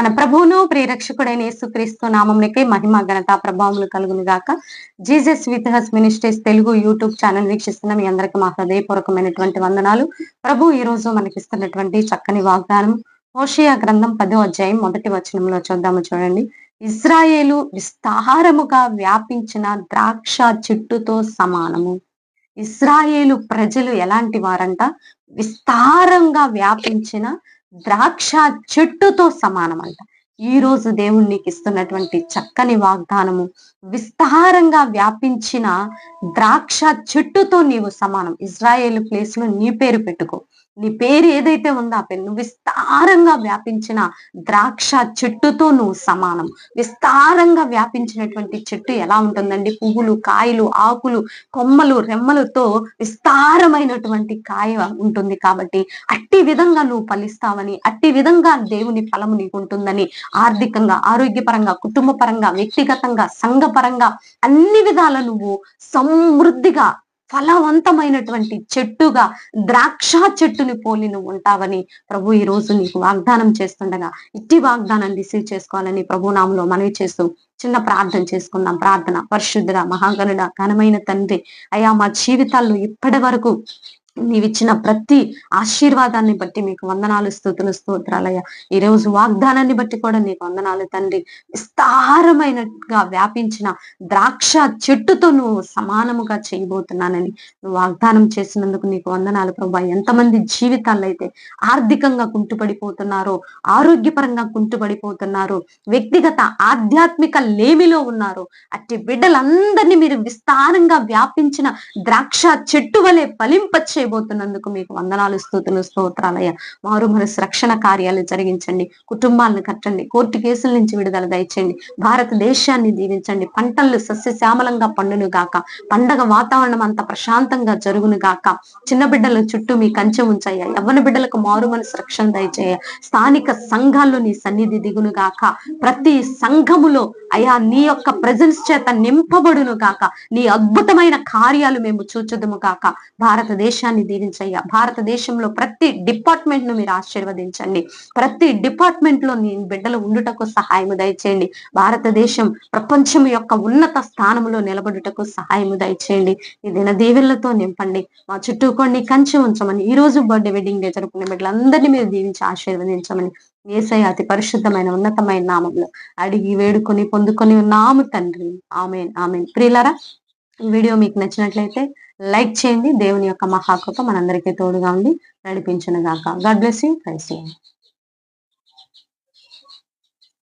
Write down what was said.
మన ప్రభువును ప్రియరక్షకుడైన యేసుక్రీస్తు నామంలోకి మహిమ ఘనత ప్రభావములు కలుగును గాక. Jesus with us ministries Telugu YouTube channel వీక్షిస్తున్న మీ అందరికి మా హృదయపూర్వకమైనటువంటి వందనాలు. ప్రభు ఈ రోజు మనకిస్తున్నటువంటి చక్కని వాగ్దానం హోషియా గ్రంథం పదో అధ్యాయం మొదటి వచనంలో చూద్దాము చూడండి. ఇజ్రాయేలు విస్తారముగా వ్యాపించిన ద్రాక్ష చెట్టుతో సమానము. ఇస్రాయేలు ప్రజలు ఎలాంటి వారంట? విస్తారంగా వ్యాపించిన ద్రాక్ష చెట్టుతో సమానం అంట ఈ రోజు దేవుడు నీకు ఇస్తున్నటువంటి చక్కని వాగ్దానము విస్తారంగా వ్యాపించిన ద్రాక్ష చెట్టుతో నీవు సమానం. ఇజ్రాయేల్ ప్లేస్లో నీ పేరు పెట్టుకో. నీ పేరు ఏదైతే ఉందో ఆ పేరు. నువ్వు విస్తారంగా వ్యాపించిన ద్రాక్ష చెట్టుతో నువ్వు సమానం. విస్తారంగా వ్యాపించినటువంటి చెట్టు ఎలా ఉంటుందండి? పువ్వులు కాయలు ఆకులు కొమ్మలు రెమ్మలతో విస్తారమైనటువంటి కాయ ఉంటుంది కాబట్టి అట్టి విధంగా నువ్వు ఫలిస్తావని అట్టి విధంగా దేవుని ఫలము నీకు ఉంటుందని ఆర్థికంగా ఆరోగ్యపరంగా కుటుంబ పరంగా వ్యక్తిగతంగా సంఘపరంగా అన్ని విధాల నువ్వు సమృద్ధిగా ఫలవంతమైనటువంటి చెట్టుగా ద్రాక్ష చెట్టుని పోలి నువ్వు ఉంటావని ప్రభు ఈ రోజు నీకు వాగ్దానం చేస్తుండగా ఇట్టి వాగ్దానం రిసీవ్ చేసుకోవాలని ప్రభు నామలో మనవి చేస్తూ చిన్న ప్రార్థన చేసుకుందాం. ప్రార్థన పరిశుద్ధుడ మహాగణుడ ఘనమైన తండ్రి అయా మా జీవితాల్లో ఇప్పటి వరకు నీవిచ్చిన ప్రతి ఆశీర్వాదాన్ని బట్టి మీకు వందనాలు స్థుతులు స్తోత్రాలయ్యా. ఈ రోజు వాగ్దానాన్ని బట్టి కూడా నీకు వందనాలు తండ్రి. విస్తారమైనట్టుగా వ్యాపించిన ద్రాక్ష చెట్టుతో నువ్వు సమానముగా చేయబోతున్నానని నువ్వు వాగ్దానం చేసినందుకు నీకు వందనాలు ప్రభా. ఎంతమంది జీవితాల్లో అయితే ఆర్థికంగా కుంటుపడిపోతున్నారో ఆరోగ్యపరంగా కుంటుపడిపోతున్నారో వ్యక్తిగత ఆధ్యాత్మిక లేమిలో ఉన్నారో అట్టి బిడ్డలందరినీ మీరు విస్తారంగా వ్యాపించిన ద్రాక్ష చెట్టు వలె ఫలింప చేయబోతున్నందుకు మీకు వందనాలు స్తోతులు స్తోత్రాలయ్య. మారు మనసు రక్షణ కార్యాలు జరిగించండి. కుటుంబాలను కట్టండి. కోర్టు కేసుల నుంచి విడుదల దయచేయండి. భారతదేశాన్ని దీవించండి. పంటలు సస్యశ్యామలంగా పండును గాక పండగ వాతావరణం అంతా ప్రశాంతంగా జరుగును గాక చిన్న బిడ్డల చుట్టూ మీ కంచె ఉంచయ్యా. యవ్వన బిడ్డలకు మారు మనసు రక్షణ దయచేయ స్థానిక సంఘాల్లో నీ సన్నిధి దిగును గాక ప్రతి సంఘములో అయా నీ యొక్క ప్రజెన్స్ చేత నింపబడును గాక నీ అద్భుతమైన కార్యాలు మేము చూచుదుము గాక భారతదేశాన్ని దీవించయ్యా. భారతదేశంలో ప్రతి డిపార్ట్మెంట్ను మీరు ఆశీర్వదించండి. ప్రతి డిపార్ట్మెంట్లో నీ బిడ్డలు ఉండుటకు సహాయము దయచేయండి. భారతదేశం ప్రపంచం యొక్క ఉన్నత స్థానంలో నిలబడుటకు సహాయము దయచేయండి. ఈ దిన దీవెళ్ళతో నింపండి. మా చుట్టూ కొన్ని కంచి ఉంచమని ఈ రోజు బర్త్డే వెడ్డింగ్ డే జరుపుకునే బిడ్డలందరినీ మీరు దీవించి ఆశీర్వదించమని ఏసై అతి పరిశుద్ధమైన ఉన్నతమైన నామంలో అడిగి వేడుకొని పొందుకొని ఉన్నాము తండ్రి. Amen amen. ప్రియులరా వీడియో మీకు నచ్చినట్లయితే లైక్ చేయండి. దేవుని యొక్క మహాకృప మనందరికీ తోడుగా ఉండి నడిపించిన గాక గాడ్ బ్లెస్ యూ. ప్రైస్